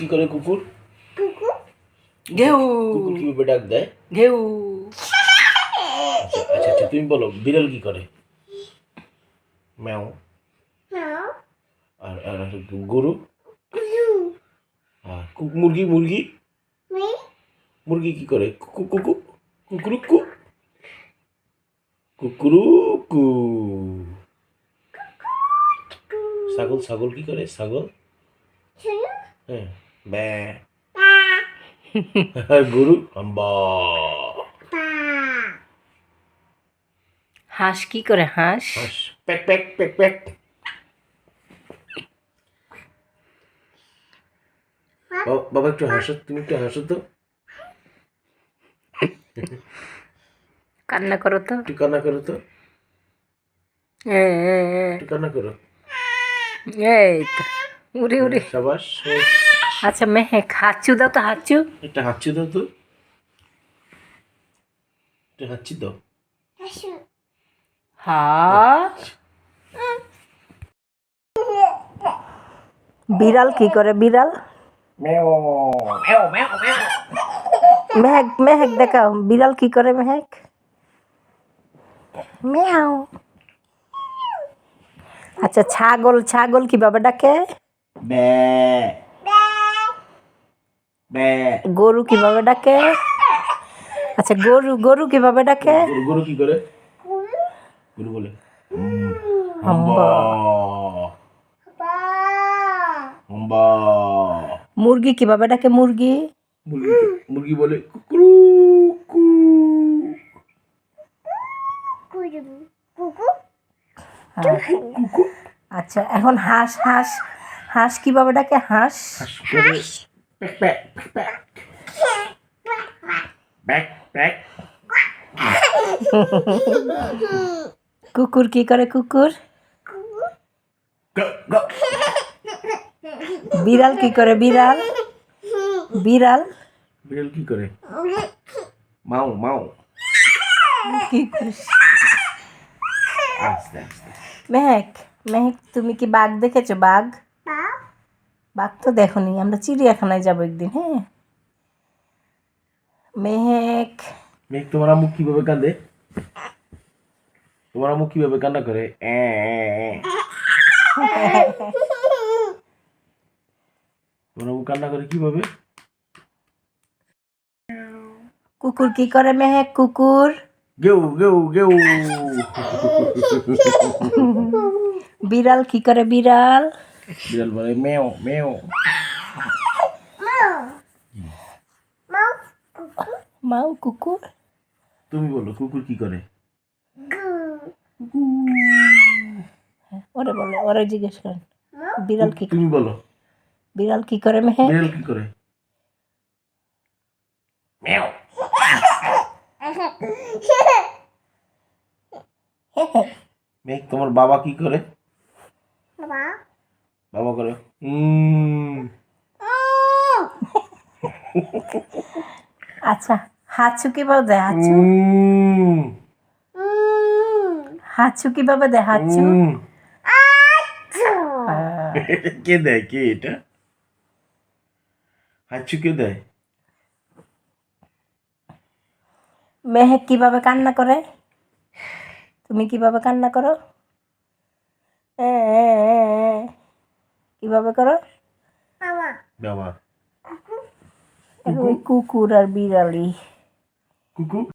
কি করে কুকুর? ঘেউ। কুকুর কীভাবে ডাক দেয়? ঘেউ। আচ্ছা আচ্ছা আচ্ছা তুমি বলো বিড়াল কি করে? ম্যাও। আর আর আর গরু? আর কু- মুরগি মুরগি? মুরগি কি করে? কুকু কুকু কুকুরু কু কুকুরু কু ছাগল ছাগল কি করে? ছাগল? হ্যাঁ। ব্যা আর গরু আম্বা হাঁস কি করে হাঁস হাঁস প্যাক প্যাক প্যাক প্যাক বাবা- একটু হাসো তুমি একটু হাসো তো। কান্না করো তো। একটু কান্না করো তো। একটু কান্না করো। এই তো। উড়ে উড়ে। সাবাস। আচ্ছা মেহেক হাঁচু দাও তো হাঁচু। একটা হাঁচি দাও তো। একটা হাঁচি দাও। হাঁস বিড়াল কি করে বিড়াল? মেহেক মেহেক দেখাও। বিড়াল কি করে মেহেক? মিয়াও আচ্ছা ছাগল ছাগল কীভাবে ডাকে? ব্যা গরু কীভাবে ডাকে? আচ্ছা গরু গরু কীভাবে ডাকে? গরু গরু কি করে? গরু বলে হাম্বা। হাম্বা হাম্বা মুরগি কীভাবে ডাকে মুরগি? মুরগি বলে কুকুরু আচ্ছা এখন হাঁস হাঁস হাঁস কীভাবে ডাকে? হাঁস। প্যাক প্যাক প্যাক প্যাক প্যাক কুকুর কি করে কুকুর? বিড়াল কি করে বিড়াল? বিড়াল? বিড়াল কি করে? মাও মাও কি করে? আস্তে আস্তে। মেহেক মেহেক তুমি কি বাঘ দেখেছ? বাঘ? বাঘ তো দেখোনি আমরা চিড়িয়াখানায় যাব একদিন হ্যাঁ? মেহেক মেঘ তোমার আম্মু কীভাবে কাঁদে? তোমার আম্মু কীভাবে কান্না করে। তোমার আম্মু কান্না করে কীভাবে? কুকুর কি করে মেহেক কুকুর? গেউ গেউ গেউ। বিড়াল কি করে বিড়াল? বিড়াল বলে মেও মেও মাও কুকুর? তুমি বলো কুকুর কি করে? ওরে বলে ওরে জিজ্ঞেস করেন বিড়াল কি তুমি বলো। বিড়াল কি করে মেহেক বিড়াল কি করে? মেও। মেঘ তোমার বাবা কি করে? বাবা করে। আচ্ছা হাঁচু কীভাবে দেয় হাঁচু হাঁচু কীভাবে দেয় হাঁচু কে দেয়? কে এটা? হাঁচু কে দেয়? মেহেক কীভাবে কান্না করে? তুমি কীভাবে কান্না করো। কীভাবে করো? বাবা। কুকুর আর বিড়ালি। কুকুর?